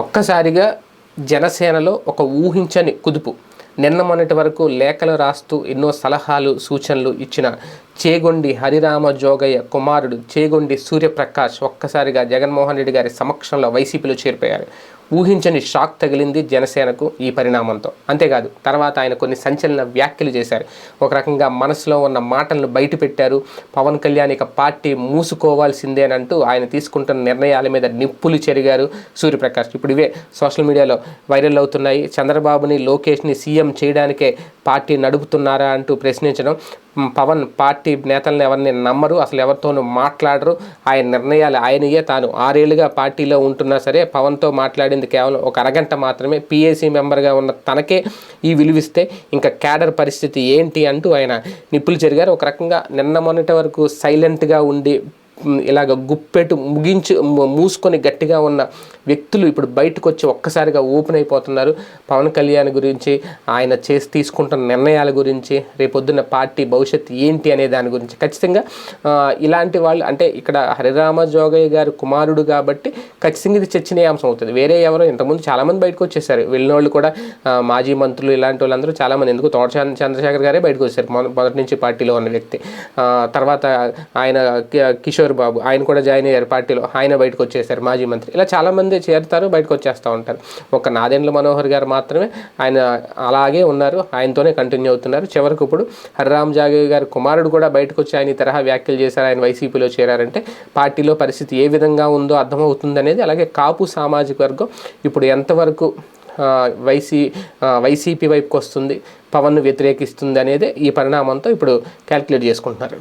ఒక్కసారిగా జనసేనలో ఒక ఊహించని కుదుపు. నిన్న మొన్నటి వరకు లేఖలు రాస్తూ ఎన్నో సలహాలు సూచనలు ఇచ్చిన చేగొండి హరిరామ జోగయ్య కుమారుడు చేగొండి సూర్యప్రకాష్ ఒక్కసారిగా జగన్మోహన్ రెడ్డి గారి సమక్షంలో వైసీపీలో చేరిపోయారు. ఊహించని షాక్ తగిలింది జనసేనకు ఈ పరిణామంతో. అంతేకాదు తర్వాత ఆయన కొన్ని సంచలన వ్యాఖ్యలు చేశారు. ఒక రకంగా మనసులో ఉన్న మాటలను బయట పెట్టారు పవన్ కళ్యాణ్ ఇక పార్టీ మూసుకోవాల్సిందేనంటూ ఆయన తీసుకుంటున్న నిర్ణయాల మీద నిప్పులు చెరిగారు సూర్యప్రకాష్. ఇప్పుడు ఇవే సోషల్ మీడియాలో వైరల్ అవుతున్నాయి. చంద్రబాబుని లోకేష్ని సీఎం చేయడానికే పార్టీ నడుపుతున్నారా అంటూ ప్రశ్నించడం పవన్ పార్టీ నేతలను ఎవరిని నమ్మరు అసలు ఎవరితోనూ మాట్లాడరు. ఆయన నిర్ణయాలు ఆయనయే తాను. ఆరేళ్ళుగా పార్టీలో ఉంటున్నా సరే పవన్తో మాట్లాడింది కేవలం ఒక అరగంట మాత్రమే. పిఏసీ మెంబర్గా ఉన్న తనకే ఈ విలువిస్తే ఇంకా క్యాడర్ పరిస్థితి ఏంటి అంటూ ఆయన నిప్పులు జరిగారు ఒక రకంగా నిన్న మొన్నటి వరకు సైలెంట్గా ఉండి ఇలాగ గుప్పెట్టు ముగించి మూసుకొని గట్టిగా ఉన్న వ్యక్తులు ఇప్పుడు బయటకు వచ్చి ఒక్కసారిగా ఓపెన్ అయిపోతున్నారు. పవన్ కళ్యాణ్ గురించి ఆయన చేసి తీసుకుంటున్న నిర్ణయాల గురించి రేపొద్దున్న పార్టీ భవిష్యత్తు ఏంటి అనే దాని గురించి. ఖచ్చితంగా ఇలాంటి వాళ్ళు అంటే ఇక్కడ హరిరామ జోగయ్య గారు కుమారుడు కాబట్టి ఖచ్చితంగా ఇది చర్చనీయాంశం అవుతుంది. వేరే ఎవరో ఇంతకుముందు చాలామంది బయటకు వచ్చేసారు వెళ్ళిన వాళ్ళు కూడా మాజీ మంత్రులు ఇలాంటి వాళ్ళందరూ చాలామంది. ఎందుకు? తోట చంద్రశేఖర్ గారే బయటకు వచ్చారు మొదటి నుంచి పార్టీలో ఉన్న వ్యక్తి. తర్వాత ఆయన కిషోర్ కిషోర్ బాబు. ఆయన కూడా జాయిన్ అయ్యారు పార్టీలో. ఆయన బయటకు వచ్చేసారు మాజీ మంత్రి. ఇలా చాలామంది చేరుతారు బయటకు వచ్చేస్తూ ఉంటారు. ఒక నాదెండ్ల మనోహర్ గారు మాత్రమే ఆయన అలాగే ఉన్నారు. ఆయనతోనే కంటిన్యూ అవుతున్నారు. చివరికి ఇప్పుడు హరిరామ్ జాగే గారి కుమారుడు కూడా బయటకు వచ్చి ఆయన ఈ తరహా వ్యాఖ్యలు చేశారు. ఆయన వైసీపీలో చేరారంటే పార్టీలో పరిస్థితి ఏ విధంగా ఉందో అర్థమవుతుంది అనేది అలాగే కాపు సామాజిక వర్గం ఇప్పుడు ఎంతవరకు వైసీ వైసీపీ వైపుకి వస్తుంది పవన్ను వ్యతిరేకిస్తుంది అనేది ఈ పరిణామంతో ఇప్పుడు క్యాల్కులేట్ చేసుకుంటున్నారు.